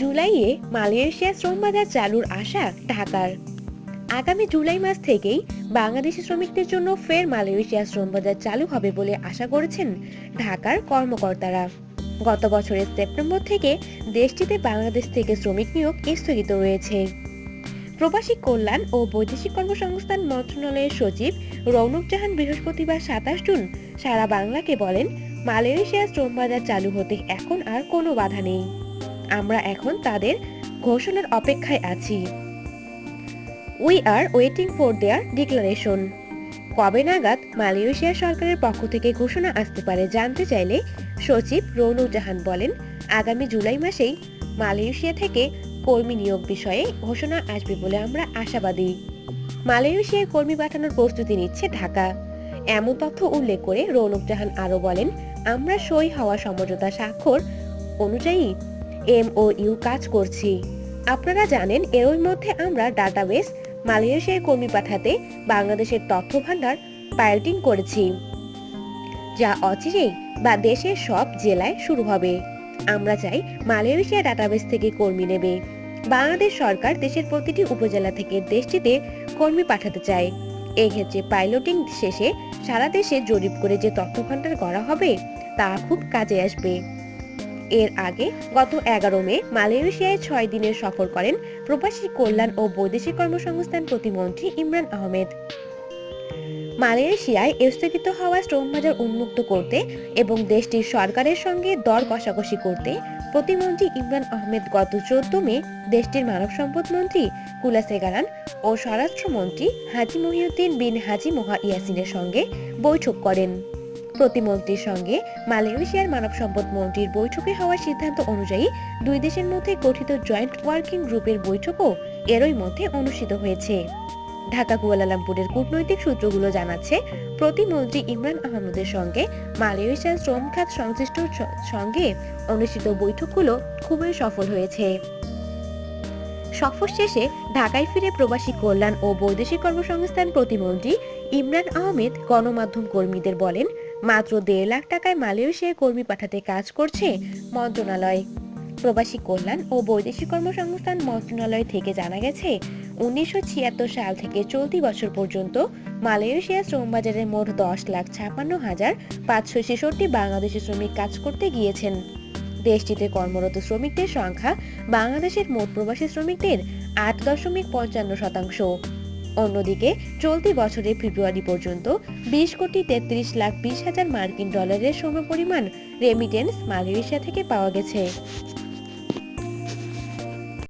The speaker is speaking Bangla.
জুলাইয়ে মালয়েশিয়া শ্রম বাজার চালুর আশা ঢাকার। আগামী জুলাই মাস থেকেই বাংলাদেশি শ্রমিকদের জন্য ফের মালয়েশিয়া শ্রম বাজার চালু হবে বলে আশা করেছেন ঢাকার কর্মকর্তারা। গত বছরের সেপ্টেম্বর থেকে দেশটিতে বাংলাদেশ থেকে শ্রমিক নিয়োগ স্থগিত রয়েছে। প্রবাসী কল্যাণ ও বৈদেশিক কর্মসংস্থান মন্ত্রণালয়ের সচিব রৌনক জাহান বৃহস্পতিবার সাতাশ জুন সারা বাংলাকে বলেন মালয়েশিয়া শ্রম বাজার চালু হতে এখন আর কোনো বাধা নেই। আমরা এখন তাদের ঘোষণার অপেক্ষায় আছি। We are waiting for their declaration কবে নাগাদ মালয়েশিয়া সরকারের পক্ষ থেকে ঘোষণা আসতে পারে জানতে চাইলে সচিব রৌনক জাহান বলেন, আগামী জুলাই মাসেই মালয়েশিয়া থেকে কর্মী নিয়োগ বিষয়ে ঘোষণা আসবে বলে আমরা আশাবাদী। মালয়েশিয়ায় কর্মী পাঠানোর প্রস্তুতি নিচ্ছে ঢাকা। এমন তথ্য উল্লেখ করে রৌনক জাহান আরও বলেন, আমরা সই হওয়া সমঝোতা স্বাক্ষর অনুযায়ী এমওইউ কাজ করছি। আপনারা জানেন, এরই মধ্যে আমরা ডাটাবেস মালয়েশিয়ায় কর্মী পাঠাতে বাংলাদেশের তথ্য ভান্ডার পাইলটিং করেছি, যা অচিরেই বা দেশের সব জেলায় শুরু হবে। আমরা চাই মালয়েশিয়া ডাটাবেস থেকে কর্মী নেবে। বাংলাদেশ সরকার দেশের প্রতিটি উপজেলা থেকে দেশটিতে কর্মী পাঠাতে চায়। এক্ষেত্রে পাইলটিং শেষে সারা দেশে জরিপ করে যে তথ্য ভান্ডার করা হবে, তা খুব কাজে আসবে। এর আগে গত এগারো মে মালয়েশিয়ায় ছয় দিনের সফর করেন প্রবাসী কল্যাণ ও বৈদেশিক কর্মসংস্থান প্রতিমন্ত্রী ইমরান আহমেদ। মালয়েশিয়ায় স্থগিত হওয়া শ্রম বাজার উন্মুক্ত করতে এবং দেশটির সরকারের সঙ্গে দর কষাকষি করতে প্রতিমন্ত্রী ইমরান আহমেদ গত চোদ্দ মে দেশটির মানব সম্পদ মন্ত্রী কুলা সেগারান ও স্বরাষ্ট্রমন্ত্রী হাজি মহিউদ্দিন বিন হাজি মোহা ইয়াসিনের সঙ্গে বৈঠক করেন। প্রতিমন্ত্রীর সঙ্গে মালয়েশিয়ার মানব সম্পদ মন্ত্রীর বৈঠকে হওয়ার সিদ্ধান্ত অনুযায়ী দুই দেশের মধ্যে গঠিত জয়েন্ট ওয়ার্কিং গ্রুপের বৈঠকও এরই মধ্যে অনুষ্ঠিত হয়েছে। ঢাকা, কুয়ালালামপুরের কূটনৈতিক সূত্রগুলো জানাচ্ছে, প্রতিমন্ত্রী ইমরান আহমেদের সঙ্গে মালয়েশিয়ার শ্রম খাত সংশ্লিষ্ট সঙ্গে অনুষ্ঠিত বৈঠকগুলো খুবই সফল হয়েছে। সফর শেষে ঢাকায় ফিরে প্রবাসী কল্যাণ ও বৈদেশিক কর্মসংস্থান প্রতিমন্ত্রী ইমরান আহমেদ গণমাধ্যম কর্মীদের বলেন মাত্র দেড় লাখ টাকায় মালয়েশিয়ায় কর্মী পাঠাতে কাজ করছে মন্ত্রণালয়। প্রবাসী কল্যাণ ও বৈদেশিক কর্মসংস্থান মন্ত্রণালয় থেকে জানা গেছে, উনিশশো ছিয়াত্তর সাল থেকে চলতি বছর পর্যন্ত মালয়েশিয়া শ্রম বাজারে মোট দশ লাখ ছাপান্ন হাজার পাঁচশো ছেষট্টি বাংলাদেশি শ্রমিক কাজ করতে গিয়েছেন। দেশটিতে কর্মরত শ্রমিকদের সংখ্যা বাংলাদেশের মোট প্রবাসী শ্রমিকদের আট দশমিক পঞ্চান্ন শতাংশ। অন্যদিকে চলতি বছরের ফেব্রুয়ারি পর্যন্ত বিশ কোটি তেত্রিশ লাখ বিশ হাজার মার্কিন ডলারের সমপরিমাণ রেমিটেন্স মালয়েশিয়া থেকে পাওয়া গেছে।